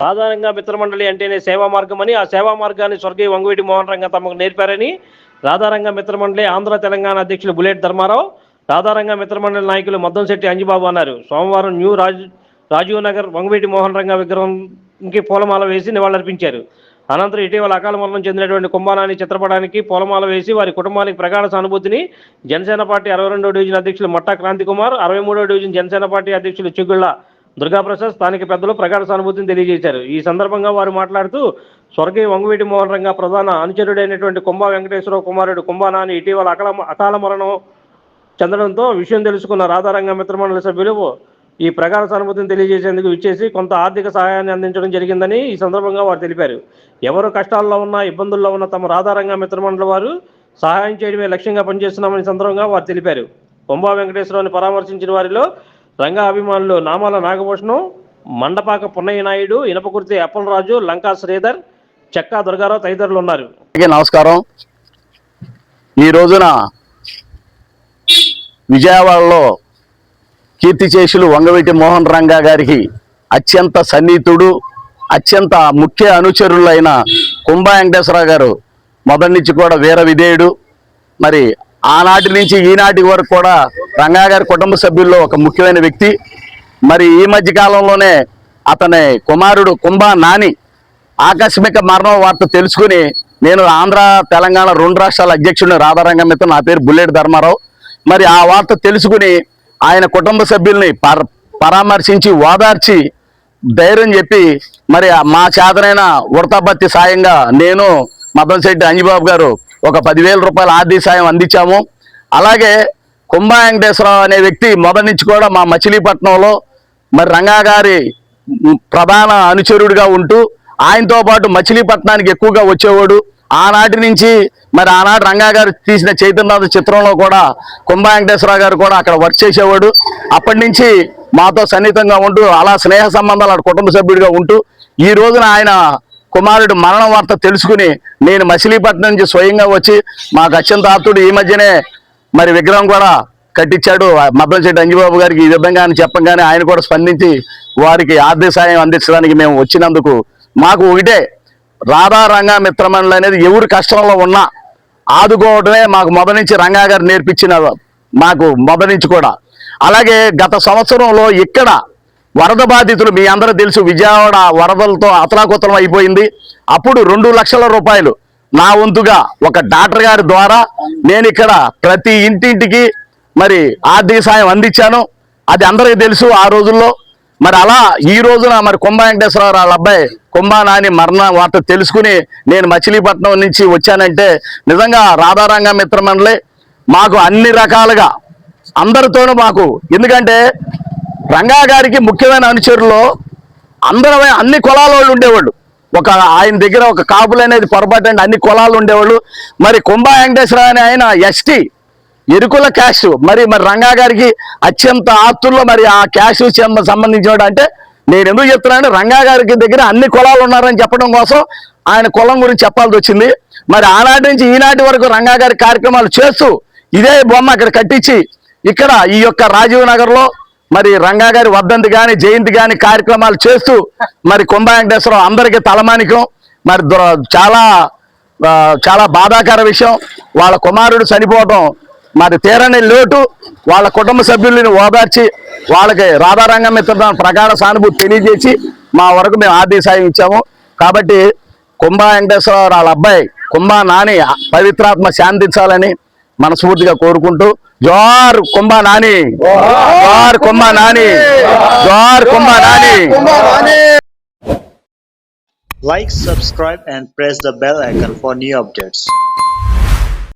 సాధారణంగా మిత్రమండలి అంటేనే సేవా మార్గం అని ఆ సేవా మార్గాన్ని స్వర్గీయ వంగవీటి మోహన్ రంగ తమకు నేర్పారని రాధారంగ మిత్రమండలి ఆంధ్ర తెలంగాణ అధ్యక్షులు బుల్లెట్ ధర్మారావు రాధారంగ మిత్రమండలి నాయకులు మద్దంశెట్టి అంజిబాబు అన్నారు. సోమవారం న్యూ రాజ్ రాజీవ్ నగర్ వంగవీటి మోహన్ రంగ విగ్రహంకి పూలమాల వేసి నివాళులర్పించారు. అనంతరం ఇటీవల అకాల మరణం చెందినటువంటి కుంభానాని చిత్రపటానికి పూలమాల వేసి వారి కుటుంబానికి ప్రగాఢ సానుభూతిని జనసేన పార్టీ అరవై రెండో డివిజన్ అధ్యక్షులు మట్టా క్రాంతి కుమార్ అరవై మూడో డివిజన్ జనసేన పార్టీ అధ్యక్షులు చిగుళ్ళ దుర్గాప్రసాద్ స్థానిక పెద్దలు ప్రగాఢ సానుభూతిని తెలియజేశారు. ఈ సందర్భంగా వారు మాట్లాడుతూ స్వర్గీయ వంగవీటి మోహన్ రంగ ప్రధాన అనుచరుడైనటువంటి కుంభ వెంకటేశ్వర కుమారుడు కుంభానాని ఇటీవల అకల అకాల మరణం చెందడంతో విషయం తెలుసుకున్న రాధారంగ మిత్రమండలి సభ్యులు ఈ ప్రగాఢ సానుభూతిని తెలియజేసేందుకు ఇచ్చేసి కొంత ఆర్థిక సహాయాన్ని అందించడం జరిగిందని ఈ సందర్భంగా వారు తెలిపారు. ఎవరు కష్టాల్లో ఉన్నా ఇబ్బందుల్లో ఉన్న తమ రాధారంగ మిత్రమండలి వారు సహాయం చేయడమే లక్ష్యంగా పనిచేస్తున్నామని సందర్భంగా వారు తెలిపారు. కొంబా వెంకటేశ్వరరావుని పరామర్శించిన వారిలో రంగా అభిమానులు నామాల నాగభూషణం మండపాక పున్నయ్య నాయుడు ఇనపకుర్తి అప్పలరాజు లంకా శ్రీధర్ చెక్కా దుర్గారావు తదితరులు ఉన్నారు. నమస్కారం. ఈ రోజున విజయవాడలో కీర్తిశేషులు వంగవీటి మోహన్ రంగా గారికి అత్యంత సన్నిహితుడు అత్యంత ముఖ్య అనుచరులైన కుంభ వెంకటేశ్వరరావు గారు మొదటి నుంచి కూడా వీర విధేయుడు. మరి ఆనాటి నుంచి ఈనాటి వరకు కూడా రంగా గారి కుటుంబ సభ్యుల్లో ఒక ముఖ్యమైన వ్యక్తి. మరి ఈ మధ్య కాలంలోనే అతని కుమారుడు కుంభ నాని ఆకస్మిక మరణం వార్త తెలుసుకుని నేను ఆంధ్ర తెలంగాణ రెండు రాష్ట్రాల అధ్యక్షుడిని రాధారంగం మిత్ర నా పేరు బుల్లెట్ ధర్మారావు. మరి ఆ వార్త తెలుసుకుని ఆయన కుటుంబ సభ్యుల్ని పర పరామర్శించి ఓదార్చి ధైర్యం చెప్పి మరి మా చేతనైన వృతాపత్తి సాయంగా నేను మదనశెట్టి అంజిబాబు గారు ఒక పదివేల రూపాయల ఆర్థిక సాయం అందించాము. అలాగే కుంభా వెంకటేశ్వరరావు అనే వ్యక్తి మొదటి నుంచి కూడా మా మచిలీపట్నంలో మరి రంగా గారి ప్రధాన అనుచరుడిగా ఉంటూ ఆయనతో పాటు మచిలీపట్నానికి ఎక్కువగా వచ్చేవాడు. ఆనాటి నుంచి మరి ఆనాడు రంగా గారు తీసిన చైతన్యనాథ చిత్రంలో కూడా కుంభా వెంకటేశ్వరరావు గారు కూడా అక్కడ వర్క్ చేసేవాడు. అప్పటి నుంచి మాతో సన్నిహితంగా ఉంటూ అలా స్నేహ సంబంధాలు కుటుంబ సభ్యుడిగా ఉంటూ ఈ రోజున ఆయన కుమారుడు మరణ వార్త తెలుసుకుని నేను మచిలీపట్నం నుంచి స్వయంగా వచ్చి మాకు అత్యంత ఆప్తుడు ఈ మధ్యనే మరి విగ్రహం కూడా కట్టించాడు. మద్దంశెట్టి అంజిబాబు గారికి ఈ విధంగా అని చెప్పగానే ఆయన కూడా స్పందించి వారికి ఆర్థిక సాయం అందించడానికి మేము వచ్చినందుకు మాకు ఒకటే రాధా రంగా మిత్రమండలి అనేది ఎవరు కష్టంలో ఉన్నా ఆదుకోవడమే మాకు మొదటి నుంచి రంగా గారు నేర్పించిన మాకు మొదటి నుంచి కూడా. అలాగే గత సంవత్సరంలో ఇక్కడ వరద బాధితులు మీ అందరూ తెలుసు విజయవాడ వరదలతో అతలాకుతలం అయిపోయింది. అప్పుడు రెండు లక్షల రూపాయలు నా వంతుగా ఒక డాక్టర్ గారి ద్వారా నేను ఇక్కడ ప్రతి ఇంటింటికి మరి ఆర్థిక సాయం అందించాను. అది అందరికీ తెలుసు ఆ రోజుల్లో. మరి అలా ఈ రోజున మరి కుంభ వెంకటేశ్వరరావు వాళ్ళ అబ్బాయి కుంభ నాని మరణ వార్త తెలుసుకుని నేను మచిలీపట్నం నుంచి వచ్చానంటే నిజంగా రాధారంగ మిత్రమండలి మాకు అన్ని రకాలుగా అందరితోనూ మాకు ఎందుకంటే రంగా గారికి ముఖ్యమైన అనుచరులు అందరూ అన్ని కులాల వాళ్ళు ఉండేవాళ్ళు. ఒక ఆయన దగ్గర ఒక కాపులు అనేది పొరపాటు అండి అన్ని కులాలు ఉండేవాళ్ళు. మరి కుంభ వెంకటేశ్వర అని ఆయన ఎస్టీ ఎరుకుల క్యాష్ మరి మరి రంగా గారికి అత్యంత ఆత్తుల్లో మరి ఆ క్యాష్ సంబంధించిన అంటే నేను ఎందుకు చెప్తున్నాను రంగా గారికి దగ్గర అన్ని కులాలు ఉన్నారని చెప్పడం కోసం ఆయన కులం గురించి చెప్పాల్సి వచ్చింది. మరి ఆనాటి నుంచి ఈనాటి వరకు రంగా గారి కార్యక్రమాలు చేస్తూ ఇదే బొమ్మ అక్కడ కట్టించి ఇక్కడ ఈ యొక్క రాజీవ్ నగర్లో మరి రంగా గారి వర్ధంతి గాని జయంతి గాని కార్యక్రమాలు చేస్తూ మరి కుంభ వెంకటేశ్వరరావు అందరికీ తలమానికం. మరి చాలా చాలా బాధాకర విషయం. వాళ్ళ కుమారుడు చనిపోవడం మరి తీరని లోటు. వాళ్ళ కుటుంబ సభ్యులను ఓదార్చి వాళ్ళకి రాధారంగం మిత్ర ప్రగాఢ సానుభూతి తెలియజేసి మా వరకు మేము ఆర్థిక సాయం ఇచ్చాము. కాబట్టి కుంభ వెంకటేశ్వరరావు వాళ్ళ అబ్బాయి కుంభ నాని పవిత్రాత్మ శాంతించాలని మనస్ఫూర్తిగా కోరుకుంటూ జోర్ కుంభ నాని జోర్ కుంభ నాని జోర్ కుంభ Nani Like, subscribe and press the bell icon for new updates.